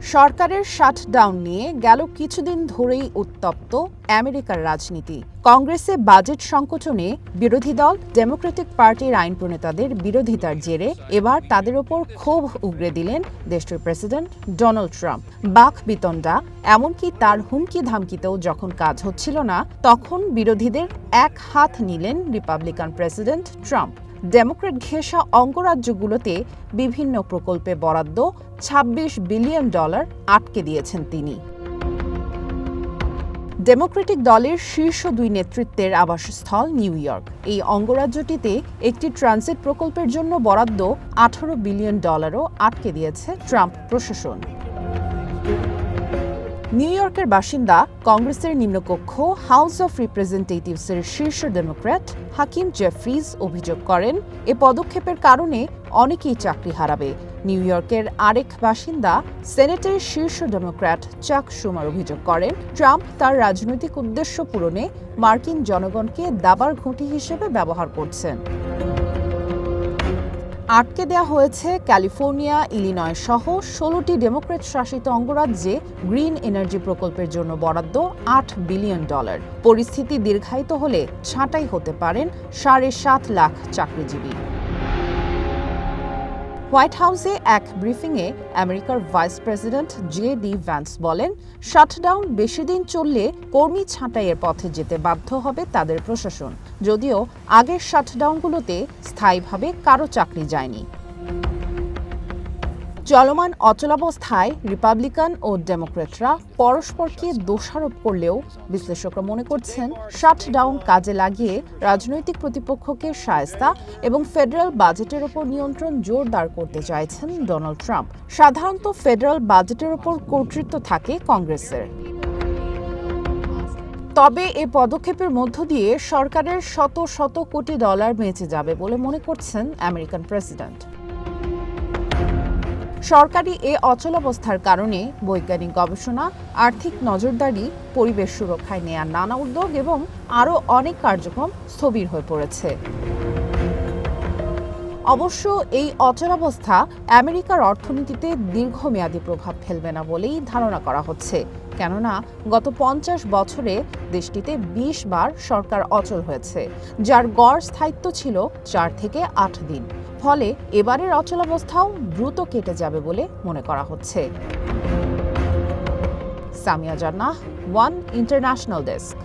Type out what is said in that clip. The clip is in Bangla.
সরকারের শাটডাউন নিয়ে গেল কিছুদিন ধরেই উত্তপ্ত আমেরিকার রাজনীতি। কংগ্রেসে বাজেট সংকোচনে বিরোধী দল, ডেমোক্রেটিক পার্টির আইন প্রণেতাদের বিরোধিতার জেরে এবার তাদের ওপর ক্ষোভ উগরে দিলেন দেশটির প্রেসিডেন্ট ডোনাল্ড ট্রাম্প। বাক বিতণ্ডা, এমনকি তার হুমকি ধামকিতেও যখন কাজ হচ্ছিল না, তখন বিরোধীদের এক হাত নিলেন রিপাবলিকান প্রেসিডেন্ট ট্রাম্প। ডেমোক্রেট ঘেঁষা অঙ্গরাজ্যগুলোতে বিভিন্ন প্রকল্পে বরাদ্দ ২৬ বিলিয়ন ডলার আটকে দিয়েছেন তিনি। ডেমোক্রেটিক দলের শীর্ষ দুই নেতৃত্বের আবাসস্থল নিউ ইয়র্ক। এই অঙ্গরাজ্যটিতে একটি ট্রানজিট প্রকল্পের জন্য বরাদ্দ আঠারো বিলিয়ন ডলারও আটকে দিয়েছে ট্রাম্প প্রশাসন। নিউ ইয়র্কের বাসিন্দা, কংগ্রেসের নিম্নকক্ষ হাউস অফ রিপ্রেজেন্টেটিভসের শীর্ষ ডেমোক্র্যাট হাকিম জেফ্রিজ অভিযোগ করেন, এ পদক্ষেপের কারণে অনেকেই চাকরি হারাবে। নিউ ইয়র্কের আরেক বাসিন্দা সেনেটের শীর্ষ ডেমোক্র্যাট চাক সুমার অভিযোগ করেন, ট্রাম্প তার রাজনৈতিক উদ্দেশ্য পূরণে মার্কিন জনগণকে দাবার ঘুঁটি হিসেবে ব্যবহার করছেন। আটকে দেওয়া হয়েছে ক্যালিফোর্নিয়া, ইলিনয় সহ ষোলোটি ডেমোক্রেট শাসিত অঙ্গরাজ্যে গ্রিন এনার্জি প্রকল্পের জন্য বরাদ্দ আট বিলিয়ন ডলার। পরিস্থিতি দীর্ঘায়িত হলে ছাঁটাই হতে পারেন সাড়ে সাত লাখ চাকরিজীবী। হোয়াইট হাউসে এক ব্রিফিংয়ে আমেরিকার vice president J D Vance বলেন, শাটডাউন বেশি দিন চললে কর্মী ছাঁটাইয়ের পথে যেতে বাধ্য হবে তাদের প্রশাসন। যদিও আগের শাটডাউনগুলোতে স্থায়ীভাবে কারও চাকরি যায়নি। চলমান অচলাবস্থায় রিপাবলিকান ও ডেমোক্রেটরা পরস্পরকে দোষারোপ করলেও বিশ্লেষকরা মনে করছেন শাটডাউন কাজে লাগিয়ে রাজনৈতিক প্রতিপক্ষকে সায়স্তা এবং ফেডারেল বাজেটের ওপর নিয়ন্ত্রণ জোরদার করতে চাইছেন ডোনাল্ড ট্রাম্প। সাধারণত ফেডারেল বাজেটের ওপর কর্তৃত্ব থাকে কংগ্রেসের। তবে এ পদক্ষেপের মধ্য দিয়ে সরকারের শত শত কোটি ডলার বেঁচে যাবে বলে মনে করছেন আমেরিকান প্রেসিডেন্ট। সরকারি এ অচলাবস্থার কারণে বৈজ্ঞানিক গবেষণা, আর্থিক নজরদারি, পরিবেশ সুরক্ষায় নেয়া নানা উদ্যোগ এবং আরও অনেক কার্যক্রম স্থবির হয়ে পড়েছে। অবশ্য এই অচলাবস্থা আমেরিকার অর্থনীতিতে দীর্ঘমেয়াদী প্রভাব ফেলবে না বলেই ধারণা করা হচ্ছে। কেননা, গত পঞ্চাশ বছরে দেশটিতে বিশ বার সরকার অচল হয়েছে, যার গড় স্থায়িত্ব ছিল চার থেকে আট দিন। ফলে এবারের অচলাবস্থাও দ্রুত কেটে যাবে বলে মনে করা হচ্ছে। সামিয়া জান্নাহ, ওয়ান ইন্টারন্যাশনাল ডেস্ক।